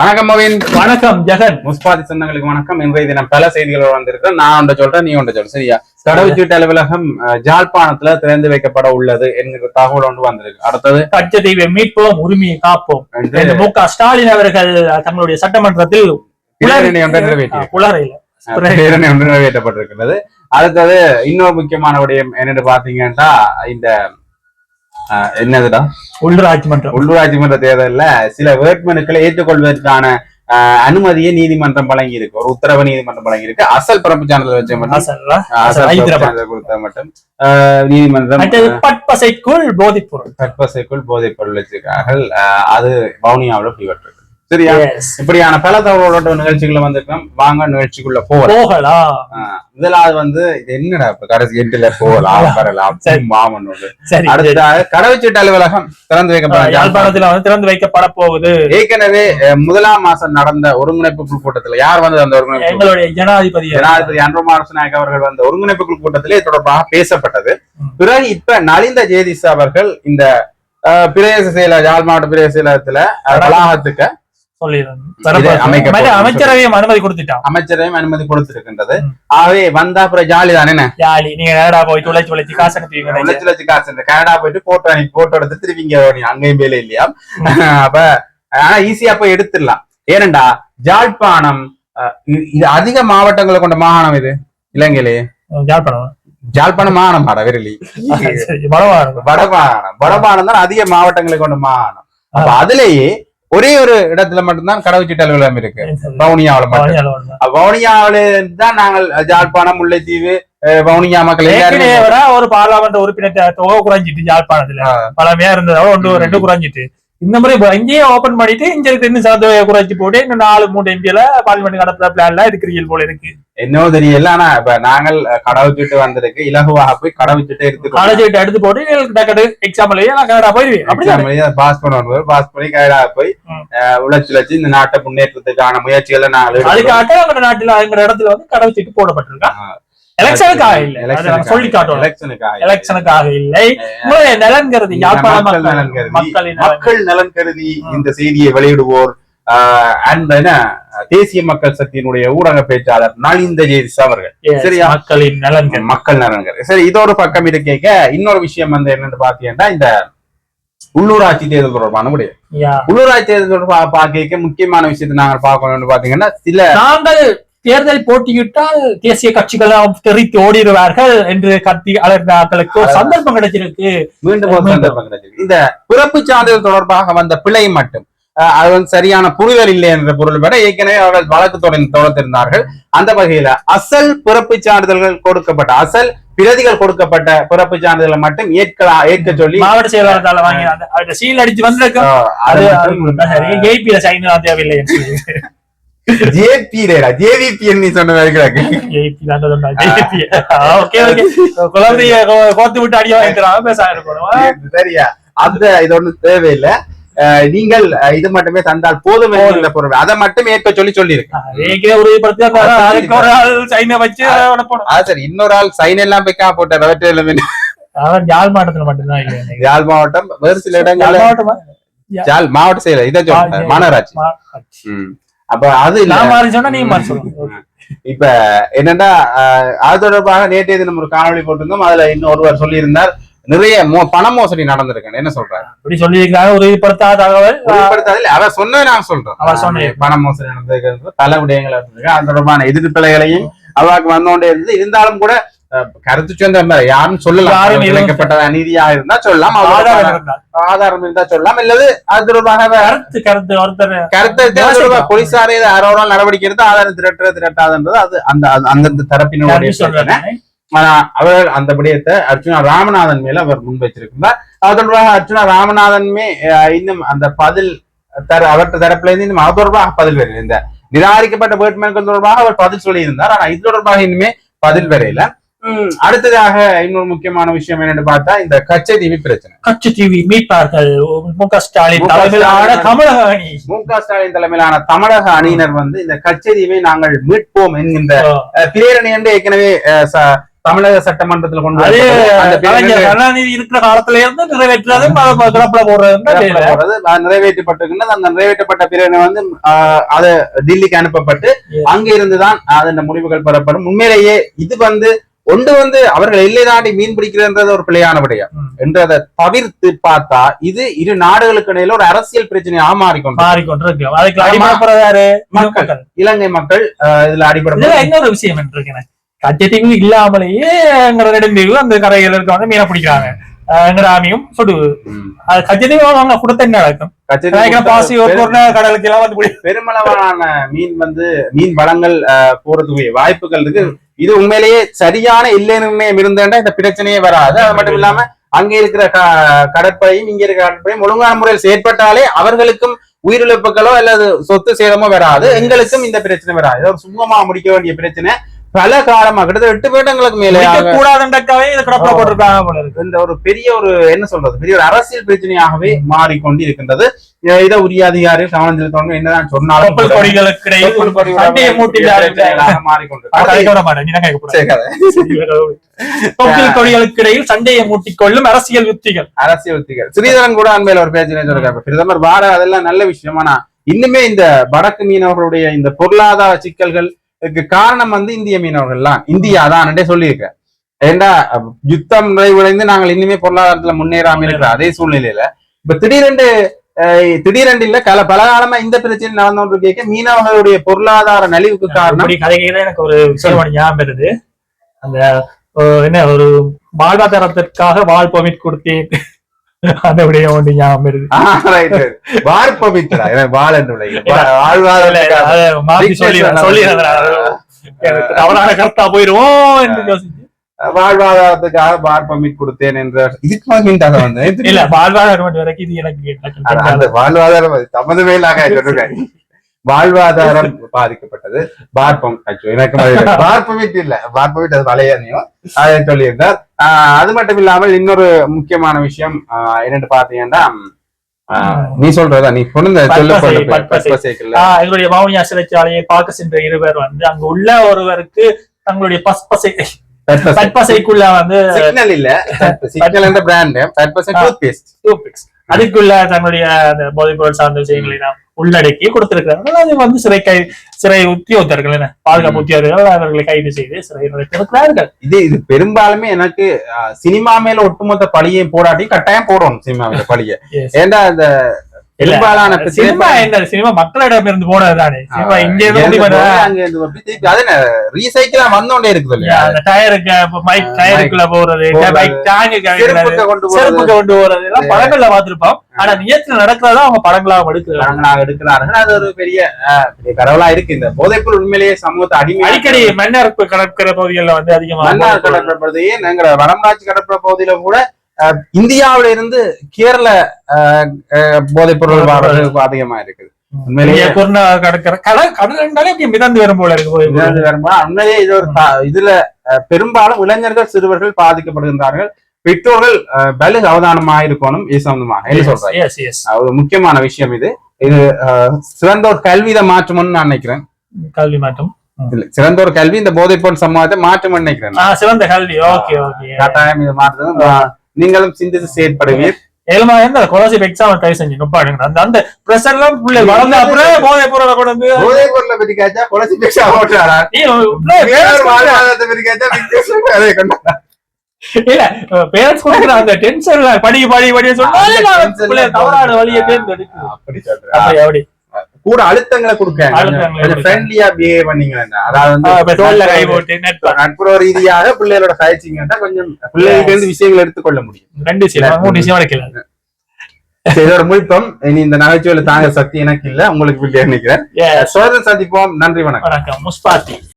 வணக்கம் மோவின். வணக்கம் ஜெகன். முஸ்பாதி சொந்தங்களுக்கு வணக்கம். இன்றைய தினம் பல செய்திகள் வந்திருக்கு. நான் ஒன்றை சொல்றேன் நீ ஒன்றை சொல்ற சரியா? கடவுச்சீட்டு அலுவலகம் ஜாழ்ப்பாணத்துல திறந்து வைக்கப்பட உள்ளது என்கிற தகவல் ஒன்று வந்திருக்கு. அடுத்தது? கச்சதீவை மீட்போம் உரிமையை காப்போம். மு. க. ஸ்டாலின் அவர்கள் தங்களுடைய சட்டமன்றத்தில் நிறைவேற்றப்பட்டிருக்கிறது. அடுத்தது இன்னொரு முக்கியமான விடயம் என்னன்னு பாத்தீங்கன்னா இந்த என்னதுடா? உள்ளூராட்சி மன்றம் உள்ளூராட்சி மன்ற தேர்தல்ல சில வேட்புமனுக்களை ஏற்றுக்கொள்வதற்கான அனுமதியை நீதிமன்றம் வழங்கி இருக்கு ஒரு உத்தரவு நீதிமன்றம் வழங்கி இருக்கு அசல் பரப்பு சான்றிதழ் வச்ச மட்டும். கொடுத்த மட்டும். நீதிமன்றம் பட்பசைக்குள் போதைப் பொருள். கற்பசைக்குள் போதைப் பொருள் வச்சிருக்கார்கள். அது வவுனியாவில் பிடிபட்டிருக்கு சரியா. இப்படியான பல தகவலோட நிகழ்ச்சிகளை வந்திருக்கோம். வாங்க நிகழ்ச்சிக்குள்ள போகலாம். போகலாம் முதலாவது வந்து இது என்னடா இப்ப கடைசி எட்டுல போகலாம்? வரலாம். மாமன் அடுத்ததாக கடவுச்சீட்டு அலுவலகம் திறந்து வைக்கப்பட யாழ்ப்பாணத்தில் வந்து திறந்து வைக்கப்பட போகுது. ஏற்கனவே முதலாம் மாசம் நடந்த ஒருங்கிணைப்பு குழு கூட்டத்துல யார் வந்து அந்த ஒருங்கிணைப்பு? எங்களுடைய ஜனாதிபதி ஜனாதிபதி அன்ருமார் நாயக் அவர்கள் வந்த ஒருங்கிணைப்பு குழு கூட்டத்திலே தொடர்பாக பேசப்பட்டது. பிறகு இப்ப நலிந்த ஜேதிஸ் அவர்கள் இந்த பிரதேச செயலர் யாழ் மாவட்ட பிரதேச செயலகத்துல வளாகத்துக்கு அமைச்சரவையும் அனுமதி கொடுத்துட்டான். அமைச்சரையும் அனுமதி கொடுத்திருக்கின்றது. ஆகவே வந்தா அப்புறம் ஜாலி தானே என்ன? ஜாலி. நீங்க நேரா போய் துளைச்சு துளைச்சு காசு லட்ச காசு கனடா போயிட்டு போட்டோ போட்டோ எடுத்து வரணும். அங்கேயும் வேலை இல்லையா? அப்ப ஆனா ஈஸியா போய் எடுத்துடலாம். ஏனண்டா ஜாழ்ப்பாணம் இது- அதிக மாவட்டங்களை கொண்ட மாகாணம் இது? இலங்கையிலே. யாழ்ப்பாணம் ஜாழ்ப்பாணம். மாகாணம் பாட விரலி வடவாரம். வடமாகாணம். வடமாகாணம். தான் அதிக மாவட்டங்களை கொண்ட மாகாணம். அப்ப அதுலயே ஒரே ஒரு இடத்துல மட்டும்தான் கடவுச்சீட்டு அலுவலகம் இருக்கு வவுனியாவுல மட்டும். வவுனியாவில தான் நாங்கள் ஜாழ்ப்பாணம் முல்லைத்தீவு வவுனியா மக்கள் ஒரு பாராளுமன்ற உறுப்பினர் தொகை குறைஞ்சிட்டு யாழ்ப்பாணத்துல ஆ. பழமையா இருந்ததோ ஒன்று. ரெண்டு குறைஞ்சிட்டு. இந்த முறை இங்கேயே ஓபன் பண்ணிட்டு இங்க இருக்கு இன்னும் சார்ந்த குறைச்சி போட்டு இன்னும் நாலு மூணு எம்பியில பார்லிமெண்ட் நடத்துற பிளான்ல இருக்கிறீங்க போல இருக்கு. என்னவோ தெரியல. ஆனா இப்ப நாங்கள் கடவுச்சீட்டு வந்திருக்கு. இலகுவாக போய் கடவுச்சீட்டை எடுத்து காலேஜ் எடுத்து போட்டு டக்கு எக்ஸாம் எழுதி நான் கனடா போயிருவேன் பாஸ் பண்ணுவோம் பாஸ் பண்ணி கனடா போய் உழைச்சு உழைச்சு இந்த நாட்டை முன்னேற்றத்துக்கான முயற்சிகளை நாங்கள். அதுக்காக எங்க நாட்டுல எங்க இடத்துல வந்து கடவுச்சீட்டு போடப்பட்டிருக்கா. ஆ. எலெக்ஷனுக்காக இல்ல நாங்க சொல்லி எலெக்ஷனுக்காக இல்லை. உங்களுடைய மக்கள் நலன் கருதி. மக்கள் நலன். இந்த செய்தியை வெளியிடுவோர் அண்ட் என்ன தேசிய மக்கள் சக்தியினுடைய ஊடக பேச்சாளர் நலிந்த ஜெயதிஸ் அவர்கள் சரியா? மக்களின் நலன்கள் மக்கள் நலன்கள் சரி இது ஒரு பக்கம் இருக்க இன்னொரு விஷயம் வந்து என்னன்னு பாத்தீங்கன்னா இந்த உள்ளூராட்சி தேர்தல் தொடர்பான முடியும். உள்ளூராட்சி தேர்தல் தொடர்பாக பார்க்க முக்கியமான விஷயத்தை நாங்கள் பார்க்கணும்னு பாத்தீங்கன்னா சில நாங்கள் தேர்தல் போட்டியிட்டால் தேசிய கட்சிகள் தெரித்து ஓடிடுவார்கள் என்று கத்தி அலர்ந்தாக்களுக்கு ஒரு சந்தர்ப்பம் கிடைச்சிருக்கு. மீண்டும் ஒரு மீண்டும். சந்தர்ப்பம் கிடைச்சது இந்த பிறப்பு சான்றிதழ் தொடர்பாக வந்த பிழை மட்டும் அது வந்து சரியான புரிதல் இல்லை என்ற பொருள் பெற ஏற்கனவே அவர்கள் வழக்கு தொடர்ந்து தொடர்ந்திருந்தார்கள் அந்த வகையில அசல் பிறப்பு சான்றிதழ்கள் கொடுக்கப்பட்ட அசல் பிரதிகள் கொடுக்கப்பட்ட பிறப்பு சான்றிதழை மட்டும் ஏற்கலாம் ஏற்க சொல்லி மாவட்ட செயலாளரால வாங்கி சீல் அடிச்சு வந்திருக்கோம். தேவையில்லை. ஜேபி ஜேவிபி நீ சொன்ன மாதிரி கிடக்கு. AP தான் okay, okay. குழந்தைய கோத்து விட்டு அடியா வைக்கிறாங்க பேச ஆரம்பிக்கணும். சரியா? அந்த இது ஒண்ணு தேவையில்லை. நீங்கள் இது மட்டுமே தந்தால் போதும் அதை மட்டும் ஏற்க சொல்லி சொல்லியிருக்கு. ஆ, ஏற்கனவே உறுதிப்படுத்தி அந்த அதுக்கு ஒரு ஆள் சைனை வச்சு அனுப்பணும். அது சரி இன்னொரு ஆள் சைன் எல்லாம் போய் போட்டார் அவற்றில் அவன் யாழ் மாவட்டத்துல மட்டும்தான். யாழ் மாவட்டம் வேறு சில இடங்கள்ல மாவட்டமா? யாழ் மாவட்ட செயலர் இதை சொல்றேன் மாநகராட்சி. அப்ப அது நான் மாறி சொன்னா நீ மாறி இப்ப என்னன்னா அது தொடர்பாக நேற்றைய தினம் ஒரு காணொளி போட்டிருந்தோம். அதுல இன்னும் ஒருவர் சொல்லியிருந்தார். நிறைய பண மோசடி நடந்திருக்கு என்ன சொல்றாரு? இப்படி சொல்லியிருக்காங்க உறுதிப்படுத்தாத தகவல். உறுதிப்படுத்தாதில்ல, அவர் சொன்னதை நான் சொல்றேன் அவர் சொன்னது. பண மோசடி நடந்திருக்கு பல விடயங்கள் அது தொடர்பான எதிர்ப்பிழைகளையும் அவாக்கு வந்தோண்டே இருந்து இருந்தாலும் கூட கருத்து சொந்த யாரும் சொல்லலாம் யாரும் இல்லை. இழைக்கப்பட்ட அநீதியா இருந்தா சொல்லலாம் ஆதாரம் இருந்தா. சொல்லலாம் இல்லது அது தொடர்பாக கருத்து கருத்து. போலீசாரே யாரோட நடவடிக்கை எடுத்து ஆதாரம் திரட்டுற திரட்டாதுன்றது அது அந்த அந்தந்த தரப்பினுடைய ஆனா அவர் அந்த விடயத்தை அர்ச்சுனா ராமநாதன் மேல அவர் முன் வச்சிருக்கிறார் அது தொடர்பாக அர்ச்சுனா ராமநாதனுமே இன்னும் அந்த பதில் தர அவர்கிட்ட தரப்புல இருந்து இன்னும் அது தொடர்பாக பதில் வரல இந்த நிராகரிக்கப்பட்ட வேட்புமனுக்கள் தொடர்பாக அவர் பதில் சொல்லியிருந்தார் ஆனா இது தொடர்பாக இனிமே பதில் வரையில அடுத்ததாக இன்னொரு முக்கியமான விஷயம் என்னன்னு பார்த்தா இந்த கச்சதீவி பிரச்சனை. கட்சி டிவி மீட்பார்கள். மு க ஸ்டாலின் தலைமையிலான தமிழக அணி. மு க ஸ்டாலின் தலைமையிலான தமிழக அணியினர் வந்து இந்த கச்சதீவை நாங்கள் மீட்போம் என்கின்ற பிரேரணை என்று ஏற்கனவே தமிழக சட்டமன்றத்தில் கொண்டு கருணாநிதி இருக்கிற காலத்துல இருந்து நிறைவேற்றது கிளப்புல போடுறது நிறைவேற்றப்பட்டிருக்கின்றது. அந்த நிறைவேற்றப்பட்ட பிரிவினை வந்து அது டில்லிக்கு அனுப்பப்பட்டு. அங்க இருந்துதான் அதன் முடிவுகள் பெறப்படும். உண்மையிலேயே இது வந்து ஒன்று வந்து அவர்கள் எல்லை தாண்டி மீன் பிடிக்கிறன்றது ஒரு பிழையான விடயம். என்றதை தவிர்த்து பார்த்தா இது இரு நாடுகளுக்கு இடையில ஒரு அரசியல் பிரச்சனையாக மாறிக்கொண்டு மாறிக்கொண்டிருக்கு. அதுக்கு மக்கள். இலங்கை மக்கள் இதுல அடிப்படை இன்னொரு விஷயம் இருக்குன்னு கச்சத்தீவு இல்லாமலேயே எங்க நெடுந்தீவு அந்த கரையில இருக்க வந்து மீனை பிடிக்கிறாங்க. ராமியும் சுடுவு அது கச்சத்தீவு அவங்க கொடுத்த என்ன நடக்கும் பாசி கடலுக்கு எல்லாம் வந்து பிடி- பெருமளவான மீன் வந்து மீன் வளங்கள் போறதுக்கு வாய்ப்புகள் இருக்கு. இது உண்மையிலேயே சரியான இல்லை நிர்ணயம் இருந்தேன்டா இந்த பிரச்சனையே வராது. அது மட்டும் இல்லாம அங்க இருக்கிற கடற்படையும் இங்க இருக்கிற கடற்படையும் ஒழுங்கான முறையில் செயற்பட்டாலே அவர்களுக்கும் உயிரிழப்புகளோ அல்லது சொத்து சேதமோ வராது. எங்களுக்கும் இந்த பிரச்சனை வராது. ஒரு சுமூகமா முடிக்க வேண்டிய பிரச்சனை. பல காலமா கிட்டத்தட்ட எட்டு வருடங்களுக்கு மேலே பிடிக்க கூடாதுன்றக்காவே இது கிடப்பில போட்டிருக்காங்க போல இருக்கு. இந்த ஒரு பெரிய ஒரு என்ன சொல்றது பெரிய ஒரு அரசியல் பிரச்சனையாகவே மாறிக்கொண்டு இருக்கின்றது இதை உரிய அதிகாரிகள் கவனம் செலுத்தணும். என்னதான் சொன்னாலும் கொடிகளுக்கு இடையில் சண்டையை தான் மூட்டிக்கொள்ளும் அரசியல் யுக்திகள் அரசியல் உத்திகள். ஸ்ரீதரன் கூட அண்மையில ஒரு பேச்சு சொல்லிருக்காரு பிரதமர் வார அதெல்லாம் நல்ல விஷயம். ஆனா இன்னுமே இந்த வடக்கு மீனவர்களுடைய இந்த பொருளாதார சிக்கல்களுக்கு காரணம் வந்து இந்திய மீனவர்கள்லாம் இந்தியா தான் சொல்லியிருக்கேன் ஏண்டா யுத்தம் நிறைவடைந்து நாங்கள் இன்னுமே பொருளாதாரத்துல முன்னேறாம இருக்கிற அதே சூழ்நிலையில இப்ப திடீரென்று திடீரென்று இல்ல கல பல காலமா இந்த பிரச்சனை நடந்து கொண்டு கேட்க மீனவர்களுடைய பொருளாதார நலிவுக்கு காரணம்? கதைகள எனக்கு ஒரு விஷயம் ஞாபகம் வருது அந்த என்ன ஒரு வாழ்வாதாரத்திற்காக வாழ் பர்மிட் கொடுத்தேன். ஒன்று ஞாபகம் வருது. வாழ் மாத்தி Business சொல்லி தவறான கருத்தா போயிருவோம் என்று யோசிச்சு வாழ்வாதாரத்துக்காக பார் பர்மிட் கொடுத்தேன் என்ற இதுக்கு ஹிண்டாக வந்து இல்ல வாழ்வாதாரம் வரைக்கும் இது எனக்கு அந்த-. வாழ்வாதாரம் சம்மந்தமே இல்லாம சொல்றேன் வாழ்வாதாரம் பாதிக்கப்பட்டது. பார் பம் actually எனக்கு மறந்து- பார் பர்மிட் இல்ல. பார் பர்மிட் அது பழையனையும் அதை சொல்லியிருந்தார். அது மட்டும் இல்லாமல் இன்னொரு முக்கியமான விஷயம் என்னன்னு பாத்தீங்கன்னா நீ சொல்றதா? நீ. ஆஹ் எங்களுடைய வவுனியா சிறைச்சாலையை பார்க்க சென்ற இருவர் வந்து அங்க உள்ள ஒருவருக்கு தங்களுடைய பஸ்பசை பற்பசைக்குள்ள வந்து சிக்னல் இல்ல. சிக்னல் என்ற பிராண்ட் பர்பஸ் டூத் பேஸ்ட் டூபிக்ஸ் அதுக்குள்ள தன்னுடைய அந்த சார்ந்த விஷயங்களை நாம் உள்ளடக்கி கொடுத்திருக்கிறார்கள் அது வந்து சிறை கை சிறை உத்தியோகத்தர்கள் என்ன? பாதுகாப்பு உத்தியோகர்கள் அவர்களை கைது செய்து சிறையில் வைத்திருக்கிறார்கள் இது இது பெரும்பாலுமே எனக்கு சினிமா மேல ஒட்டுமொத்த பழியையும் போடாட்டி கட்டாயம் போடணும் சினிமா மேல பழிய. ஏண்டா இந்த பெரும்பாலான சினிமா என்ன சினிமா மக்களிடம் இருந்து போனது தானே சினிமா இங்க ரீசைக்கிளா வந்தோண்டே இருக்குது இல்லையா? அந்த டயருக்கு டயருக்குள்ள போறது. பைக் டேங்கு செருப்புக்கு கொண்டு போறது. எல்லாம் படங்கள்ல பார்த்திருப்போம். ஆனா நியத்துல நடக்கிறதா அவங்க படங்களாக எடுக்கிறாங்க எடுக்கிறார்கள். அது ஒரு பெரிய பெரிய கடவுளா இருக்கு. இந்த போதைப்பொருள் உண்மையிலேயே சமூகத்தை அடிமை அடிக்கடி மன்னர் கடற்கரை பகுதிகளில் வந்து அதிகமா மன்னார் பகுதியே வடமராட்சி கடற்புற பகுதியில கூட இந்தியாவில இருந்து கேரள போதைப் பொருள் அதிகமா இருக்குது. உண்மையிலேயே கடற்கரை கடல் கடல் ரெண்டாலே இப்படி மிதந்து வரும் போல இருக்கு இது உண்மையிலேயே ஒரு இதுல பெரும்பாலும் இளைஞர்கள் சிறுவர்கள் பாதிக்கப்படுகின்றார்கள். பெற்றோர்கள் பலு அவதானமாக இருக்கணும் இது சம்பந்தமாக. என்ன ஒரு முக்கியமான விஷயம் இது. இது சிறந்த ஒரு கல்வித மாற்றம்னு நான் நினைக்கிறேன். கல்வி மாற்றம். சிறந்த ஒரு கல்வி இந்த போதைப் பொருள் சமூகத்தை மாற்றம்னு நினைக்கிறேன் சிறந்த கல்வி. Okay okay. கட்டாயம் இது மாற்றம் நீங்களும் சிந்தித்து செயற்படுவீர். ஏழுமா எந்த ஸ்காலர்ஷிப் எக்ஸாம் ட்ரை செஞ்சு நுப்பாடுங்க. அந்த அந்த ப்ரெஷர் எல்லாம் பிள்ளை வளர்ந்த அப்புறம் போதை பொருளை கொண்டு போதைப் பொருளை பற்றி கேட்டா கொலசி பேச ஓட்டுறாரா? நீ பிள்ளை வேறொரு parents கொடுக்குற- வாழ்வாதாரத்தை பற்றி கேட்டா வித்தியாசம் அதை கொண்டாடுறா. இல்ல பேரண்ட்ஸ் கொடுக்குற அந்த டென்ஷன்ல படி படி படி சொன்னாலே நான் பிள்ளை தவறான வழியை தேர்ந்தெடுக்கு அப்படி சொல்றேன் அப்படி அப்படி. கூட அழுத்தங்களை கொடுக்காங்க. ஃப்ரெண்ட்லியா பிஹேவ் பண்ணீங்கன்னா அதாவது ஆ, இப்ப தோல்ல கை வந்து போட்டு நட்பா நட்புறவு ரீதியாக பிள்ளைகளோட சாய்ச்சிங்கன்னா கொஞ்சம் பிள்ளைகளுக்கு இருந்து விஷயங்களை எடுத்துக்கொள்ள முடியும். ரெண்டு விஷயம். இதோட முடிப்போம். இனி இந்த நகைச்சுவையில தாங்க சக்தி எனக்கு இல்ல. உங்களுக்கு நினைக்கிறேன். சோதனை சந்திப்போம். நன்றி வணக்கம். வணக்கம். முஸ்பாத்தி.